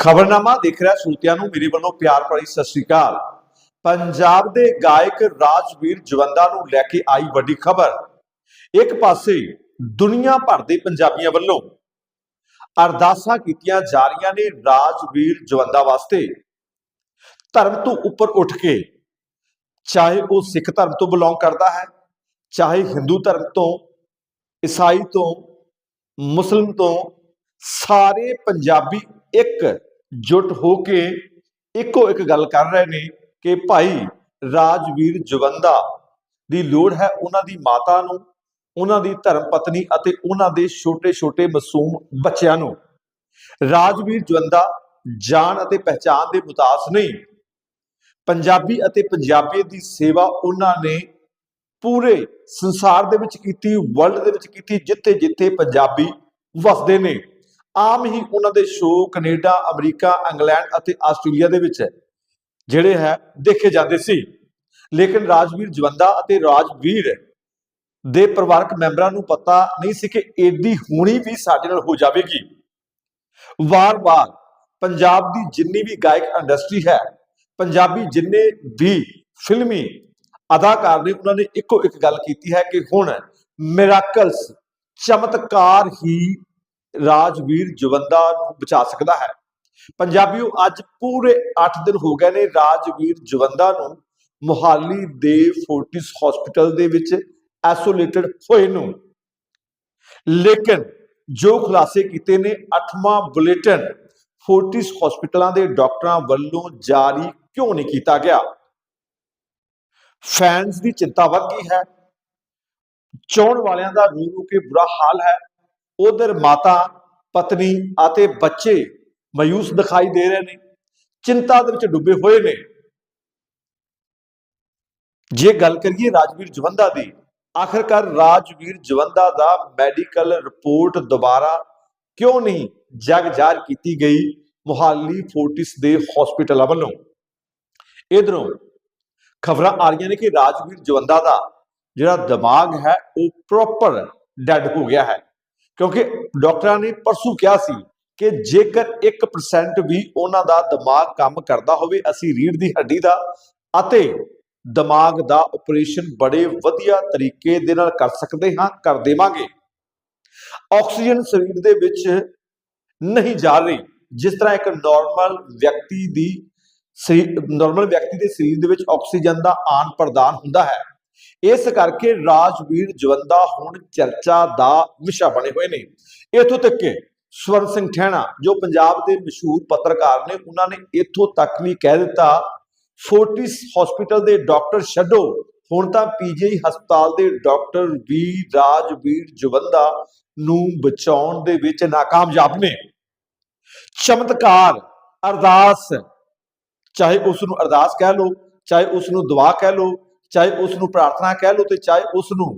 ਖਬਰਨਾਮਾ ਦੇਖ ਰਿਹਾ ਸਰੋਤਿਆਂ ਨੂੰ, ਮੇਰੇ ਵੱਲੋਂ ਪਿਆਰ ਭਰੀ ਸਤਿ ਸ੍ਰੀ ਅਕਾਲ। ਪੰਜਾਬ ਦੇ ਗਾਇਕ ਰਾਜਵੀਰ ਜਵੰਦਾ ਨੂੰ ਲੈ ਕੇ ਆਈ ਵੱਡੀ ਖਬਰ। ਇੱਕ ਪਾਸੇ ਦੁਨੀਆ ਭਰ ਦੇ ਪੰਜਾਬੀਆਂ ਵੱਲੋਂ ਅਰਦਾਸਾਂ ਕੀਤੀਆਂ ਜਾ ਰਹੀਆਂ ਨੇ ਰਾਜਵੀਰ ਜਵੰਦਾ ਵਾਸਤੇ। ਧਰਮ ਤੋਂ ਉੱਪਰ ਉੱਠ ਕੇ ਚਾਹੇ ਉਹ ਸਿੱਖ ਧਰਮ ਤੋਂ ਬਿਲੋਂਗ ਕਰਦਾ ਹੈ, ਚਾਹੇ ਹਿੰਦੂ ਧਰਮ ਤੋਂ ਈਸਾਈ ਤੋਂ ਮੁਸਲਮ ਤੋਂ, ਸਾਰੇ ਪੰਜਾਬੀ ਇੱਕ ਜੁਟ ਹੋ ਕੇ ਇੱਕੋ ਇੱਕ ਗੱਲ ਕਰ ਰਹੇ ਨੇ ਕਿ ਭਾਈ ਰਾਜਵੀਰ ਜਵੰਦਾ ਦੀ ਲੋੜ ਹੈ ਉਹਨਾਂ ਦੀ ਮਾਤਾ ਨੂੰ, ਉਹਨਾਂ ਦੀ ਧਰਮ ਪਤਨੀ ਅਤੇ ਉਹਨਾਂ ਦੇ ਛੋਟੇ-ਛੋਟੇ ਮਾਸੂਮ ਬੱਚਿਆਂ ਨੂੰ। ਰਾਜਵੀਰ ਜਵੰਦਾ ਜਾਣ ਅਤੇ ਪਹਿਚਾਨ ਦੇ ਮੁਤਾਸ ਨਹੀਂ। ਪੰਜਾਬੀ ਅਤੇ ਪੰਜਾਬੀਅਤ ਦੀ ਸੇਵਾ ਉਹਨਾਂ ਨੇ ਪੂਰੇ ਸੰਸਾਰ ਦੇ ਵਿੱਚ ਕੀਤੀ ਵਰਲਡ ਦੇ ਵਿੱਚ ਕੀਤੀ ਜਿੱਥੇ ਜਿੱਥੇ ਪੰਜਾਬੀ ਵਸਦੇ ਨੇ। ਆਮ ਹੀ ਉਹਨਾਂ ਦੇ ਸ਼ੋਅ ਕੈਨੇਡਾ, ਅਮਰੀਕਾ, ਇੰਗਲੈਂਡ ਅਤੇ ਆਸਟ੍ਰੇਲੀਆ ਦੇ ਵਿੱਚ ਜਿਹੜੇ ਹੈ, ਦੇਖੇ ਜਾਂਦੇ ਸੀ। ਲੇਕਿਨ ਰਾਜਵੀਰ ਜਵੰਦਾ ਅਤੇ ਰਾਜਵੀਰ ਦੇ ਪਰਿਵਾਰਕ ਮੈਂਬਰਾਂ ਨੂੰ ਪਤਾ ਨਹੀਂ ਸੀ ਕਿ ਏਡੀ ਹੋਣੀ ਵੀ ਸਾਡੇ ਨਾਲ ਹੋ ਜਾਵੇਗੀ। ਵਾਰ-ਵਾਰ ਪੰਜਾਬ ਦੀ ਜਿੰਨੀ ਵੀ ਗਾਇਕ ਇੰਡਸਟਰੀ ਹੈ, ਪੰਜਾਬੀ ਜਿੰਨੇ ਵੀ ਫਿਲਮੀ ਅਦਾਕਾਰ ਨੇ, ਉਹਨਾਂ ਨੇ ਇੱਕੋ ਇੱਕ ਗੱਲ ਕੀਤੀ ਹੈ ਕਿ ਹੁਣ ਮਿਰਾਕਲਸ ਚਮਤਕਾਰ ਹੀ ਰਾਜਵੀਰ ਜਵੰਦਾ ਨੂੰ ਬਚਾ ਸਕਦਾ ਹੈ। ਪੰਜਾਬੀਓ, ਅੱਜ ਪੂਰੇ 8 ਦਿਨ ਹੋ ਗਏ ਨੇ ਰਾਜਵੀਰ ਜਵੰਦਾ ਨੂੰ ਮੁਹਾਲੀ ਦੇ ਫੋਰਟਿਸ ਹਸਪੀਟਲ ਦੇ ਵਿੱਚ ਐਸੋਲੇਟਡ ਹੋਏ ਨੂੰ। ਲੇਕਿਨ ਜੋ ਖੁਲਾਸੇ ਕੀਤੇ ਨੇ 8ਵਾਂ ਬੁਲੇਟਿਨ ਫੋਰਟਿਸ ਹਸਪੀਟਲਾਂ ਦੇ ਡਾਕਟਰਾਂ ਵੱਲੋਂ ਜਾਰੀ ਕਿਉਂ ਨਹੀਂ ਕੀਤਾ ਗਿਆ? ਫੈਨਸ ਦੀ ਚਿੰਤਾ ਵੱਧ ਗਈ ਹੈ। ਚੋਣ ਵਾਲਿਆਂ ਦਾ ਰੋ ਰੋ ਕੇ ਬੁਰਾ ਹਾਲ ਹੈ। ਉਧਰ ਮਾਤਾ, ਪਤਨੀ ਅਤੇ ਬੱਚੇ ਮਯੂਸ ਦਿਖਾਈ ਦੇ ਰਹੇ ਨੇ। ਚਿੰਤਾ ਦੇ ਵਿੱਚ ਡੁੱਬੇ ਹੋਏ ਨੇ। ਜੇ ਗੱਲ ਕਰੀਏ ਰਾਜਵੀਰ ਜਵੰਦਾ ਦੀ, ਆਖਰਕਾਰ ਰਾਜਵੀਰ ਜਵੰਦਾ ਦਾ ਮੈਡੀਕਲ ਰਿਪੋਰਟ ਦੁਬਾਰਾ ਕਿਉਂ ਨਹੀਂ ਜਗ ਜਾਰ ਕੀਤੀ ਗਈ ਮੁਹਾਲੀ ਫੋਰਟਿਸ ਦੇ ਹਸਪੀਟਲਾਂ ਵੱਲੋਂ? ਇਧਰੋਂ ਖਬਰਾਂ ਆ ਰਹੀਆਂ ਨੇ ਕਿ ਰਾਜਵੀਰ ਜਵੰਦਾ ਦਾ ਜਿਹੜਾ ਦਿਮਾਗ ਹੈ, ਉਹ ਪ੍ਰੋਪਰ ਡੈਡ ਹੋ ਗਿਆ ਹੈ। ਕਿਉਂਕਿ ਡਾਕਟਰਾਂ ਨੇ ਪਰਸੂ ਕਿਹਾ ਸੀ ਕਿ ਜੇਕਰ 1% ਵੀ ਉਹਨਾਂ ਦਾ ਦਿਮਾਗ ਕੰਮ ਕਰਦਾ ਹੋਵੇ, ਅਸੀਂ ਰੀੜ ਦੀ ਹੱਡੀ ਦਾ ਅਤੇ ਦਿਮਾਗ ਦਾ ਆਪਰੇਸ਼ਨ ਬੜੇ ਵਧੀਆ ਤਰੀਕੇ ਦੇ ਨਾਲ ਕਰ ਸਕਦੇ ਹਾਂ, ਕਰ ਦੇਵਾਂਗੇ। ਆਕਸੀਜਨ ਸਰੀਰ ਦੇ ਵਿੱਚ ਨਹੀਂ ਜਾ ਰਹੀ, ਜਿਸ ਤਰ੍ਹਾਂ ਇੱਕ ਨਾਰਮਲ ਵਿਅਕਤੀ ਦੀ ਨਾਰਮਲ ਵਿਅਕਤੀ ਦੇ ਸਰੀਰ ਦੇ ਵਿੱਚ ਆਕਸੀਜਨ ਦਾ ਆਨ ਪ੍ਰਦਾਨ ਹੁੰਦਾ ਹੈ। ਇਸ ਕਰਕੇ ਰਾਜਵੀਰ ਜਵੰਦਾ ਹੁਣ ਚਰਚਾ ਦਾ ਵਿਸ਼ਾ ਬਣੇ ਹੋਏ ਨੇ। ਇਥੋਂ ਤੱਕ ਕਿ ਸਵਰਨ ਸਿੰਘ ਠਹਿਣਾ, ਜੋ ਪੰਜਾਬ ਦੇ ਮਸ਼ਹੂਰ ਪੱਤਰਕਾਰ ਨੇ, ਉਹਨਾਂ ਨੇ ਇਥੋਂ ਤੱਕ ਵੀ ਕਹਿ ਦਿੱਤਾ, ਫੋਰਟਿਸ ਹਸਪੀਟਲ ਦੇ ਡਾਕਟਰ ਛੱਡੋ। ਹੁਣ ਤਾਂ ਪੀਜੀਆਈ ਹਸਪਤਾਲ ਦੇ ਡਾਕਟਰ ਵੀ ਰਾਜਵੀਰ ਜਵੰਦਾ ਨੂੰ ਬਚਾਉਣ ਦੇ ਵਿੱਚ ਨਾਕਾਮਯਾਬ ਨੇ। ਚਮਤਕਾਰ ਅਰਦਾਸ, ਚਾਹੇ ਉਸ ਨੂੰ ਅਰਦਾਸ ਕਹਿ ਲਓ, ਚਾਹੇ ਉਸ ਨੂੰ ਦੁਆ ਕਹਿ ਲਓ ਚਾਹੇ ਉਸ ਨੂੰ ਪ੍ਰਾਰਥਨਾ ਕਹਿ ਲਓ ਤੇ ਚਾਹੇ ਉਸ ਨੂੰ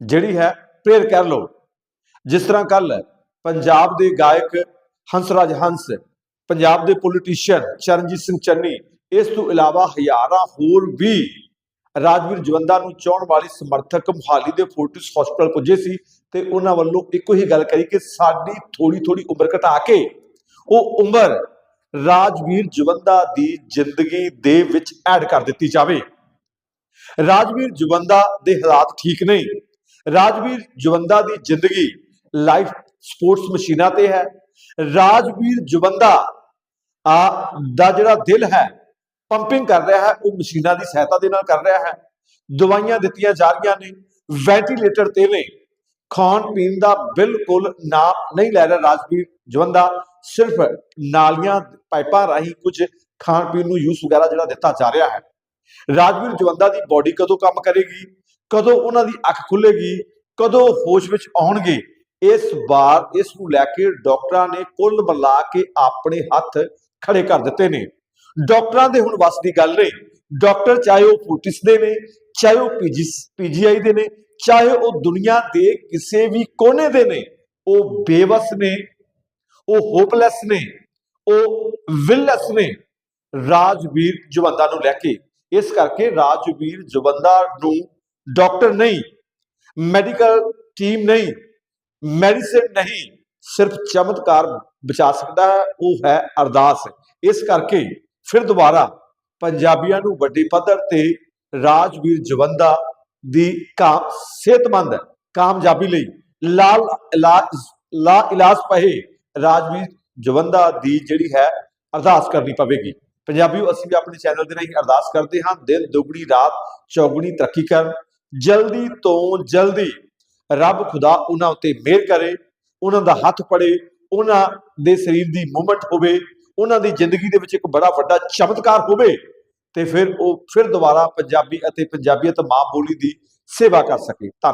ਜਿਹੜੀ ਹੈ ਪ੍ਰੇਰ ਕਰ ਲਓ। ਜਿਸ ਤਰ੍ਹਾਂ ਕੱਲ ਪੰਜਾਬ ਦੇ ਗਾਇਕ ਹੰਸਰਾਜ ਹੰਸ, ਪੰਜਾਬ ਦੇ ਪੋਲੀਟੀਸ਼ੀਅਨ ਚਰਨਜੀਤ ਸਿੰਘ ਚੰਨੀ, ਇਸ ਤੋਂ ਇਲਾਵਾ ਹਜ਼ਾਰਾਂ ਹੋਰ ਵੀ ਰਾਜਵੀਰ ਜਵੰਦਾ ਨੂੰ ਚਾਹਣ ਵਾਲੇ ਸਮਰਥਕ ਮੁਹਾਲੀ ਦੇ ਫੋਰਟਿਸ ਹਸਪੀਟਲ ਪੁੱਜੇ ਸੀ ਤੇ ਉਹਨਾਂ ਵੱਲੋਂ ਇੱਕੋ ਹੀ ਗੱਲ ਕਰੀ ਕਿ ਸਾਡੀ ਥੋੜੀ ਥੋੜੀ ਉਮਰ ਘਟਾ ਕੇ ਉਹ ਉਮਰ ਰਾਜਵੀਰ ਜਵੰਦਾ ਦੀ ਜ਼ਿੰਦਗੀ ਦੇ ਵਿੱਚ ਐਡ ਕਰ ਦਿੱਤੀ ਜਾਵੇ। ਰਾਜਵੀਰ ਜਵੰਦਾ ਦੇ ਹਾਲਾਤ ਠੀਕ ਨਹੀਂ। ਰਾਜਵੀਰ ਜਵੰਦਾ ਦੀ ਜ਼ਿੰਦਗੀ ਲਾਈਫ ਸਪੋਰਟਸ ਮਸ਼ੀਨਾਂ ਤੇ ਹੈ। ਰਾਜਵੀਰ ਜਵੰਦਾ ਆ ਦਾ ਜਿਹੜਾ ਦਿਲ ਹੈ, ਪੰਪਿੰਗ ਕਰ ਰਿਹਾ ਹੈ, ਉਹ ਮਸ਼ੀਨਾਂ ਦੀ ਸਹਾਇਤਾ ਦੇ ਨਾਲ ਕਰ ਰਿਹਾ ਹੈ। ਦਵਾਈਆਂ ਦਿੱਤੀਆਂ ਜਾ ਰਹੀਆਂ ਨੇ, ਵੈਂਟੀਲੇਟਰ ਤੇ ਨੇ। ਖਾਣ ਪੀਣ ਦਾ ਬਿਲਕੁਲ ਨਾਮ ਨਹੀਂ ਲੈ ਰਿਹਾ ਰਾਜਵੀਰ ਜਵੰਦਾ। ਸਿਰਫ ਨਾਲੀਆਂ, ਪਾਈਪਾਂ ਰਾਹੀਂ ਕੁਝ ਖਾਣ ਪੀਣ ਨੂੰ ਯੂਸ ਵਗੈਰਾ ਜਿਹੜਾ ਦਿੱਤਾ ਜਾ ਰਿਹਾ ਹੈ। ਰਾਜਵੀਰ ਜਵੰਦਾ ਦੀ ਬਾਡੀ ਕਦੋਂ ਕੰਮ ਕਰੇਗੀ? ਕਦੋਂ ਉਹਨਾਂ ਦੀ ਅੱਖ ਖੁੱਲੇਗੀ ਕਦੋਂ ਹੋਸ਼ ਵਿੱਚ ਆਉਣਗੇ? ਇਸ ਵਾਰ ਇਸ ਨੂੰ ਲੈ ਕੇ ਡਾਕਟਰਾਂ ਨੇ ਕੁੱਲ ਮਿਲਾ ਕੇ ਆਪਣੇ ਹੱਥ ਖੜੇ ਕਰ ਦਿੱਤੇ ਨੇ। ਡਾਕਟਰਾਂ ਦੇ ਹੁਣ ਵਸ ਦੀ ਗੱਲ ਨਹੀਂ। ਡਾਕਟਰ ਚਾਹੇ ਉਹ ਫੂਟਿਸ ਦੇ ਨੇ, ਚਾਹੇ ਉਹ ਪੀਜੀ, ਪੀਜੀਆਈ ਦੇ ਨੇ, ਚਾਹੇ ਉਹ ਦੁਨੀਆ ਦੇ ਕਿਸੇ ਵੀ ਕੋਨੇ ਦੇ ਨੇ, ਉਹ ਬੇਵਸ ਨੇ, ਉਹ ਹੋਪਲੈਸ ਨੇ, ਉਹ ਵਿਲੈਸ ਨੇ, ਰਾਜਵੀਰ ਜਵੰਦਾ ਨੂੰ ਲੈ ਕੇ ਇਸ ਕਰਕੇ ਰਾਜਵੀਰ ਜਵੰਦਾ ਨੂੰ ਡਾਕਟਰ ਨਹੀਂ, ਮੈਡੀਕਲ ਟੀਮ ਨਹੀਂ, ਮੈਡੀਸਿਨ ਨਹੀਂ, ਸਿਰਫ ਚਮਤਕਾਰ ਬਚਾ ਸਕਦਾ ਹੈ, ਉਹ ਹੈ ਅਰਦਾਸ। ਇਸ ਕਰਕੇ ਫਿਰ ਦੁਬਾਰਾ ਪੰਜਾਬੀਆਂ ਨੂੰ ਵੱਡੇ ਪੱਧਰ ਤੇ ਰਾਜਵੀਰ ਜਵੰਦਾ ਦੀ ਕਾ, ਸਿਹਤਮੰਦ, ਕਾਮਯਾਬੀ ਲਈ ਲਾਲ ਇਲਾਜ, ਲਾ, ਇਲਾਜ ਪਏ ਰਾਜਵੀਰ ਜਵੰਦਾ ਦੀ ਜਿਹੜੀ ਹੈ ਅਰਦਾਸ ਕਰਨੀ ਪਵੇਗੀ। ਪੰਜਾਬੀਓ ਅਸੀਂ ਵੀ ਆਪਣੇ ਚੈਨਲ ਦੇ ਰਾਹੀਂ ਅਰਦਾਸ ਕਰਦੇ ਹਾਂ, ਦਿਨ, ਦੁਗਣੀ, ਰਾਤ, ਚੌਗਣੀ, ਤਰੱਕੀ ਕਰਨ। ਜਲਦੀ ਤੋਂ ਜਲਦੀ ਰੱਬ ਖੁਦਾ ਉਹਨਾਂ ਉੱਤੇ ਮਿਹਰ ਕਰੇ, ਉਹਨਾਂ ਦਾ ਹੱਥ ਫੜੇ, ਉਹਨਾਂ ਦੇ ਸਰੀਰ ਦੀ ਮੂਵਮੈਂਟ ਹੋਵੇ, ਉਹਨਾਂ ਦੀ ਜ਼ਿੰਦਗੀ ਦੇ ਵਿੱਚ ਇੱਕ ਬੜਾ ਵੱਡਾ ਚਮਤਕਾਰ ਹੋਵੇ ਤੇ ਫਿਰ ਉਹ ਫਿਰ ਦੁਬਾਰਾ ਪੰਜਾਬੀ ਅਤੇ ਪੰਜਾਬੀਅਤ ਮਾਂ ਬੋਲੀ ਦੀ ਸੇਵਾ ਕਰ ਸਕੇ। ਧੰਨ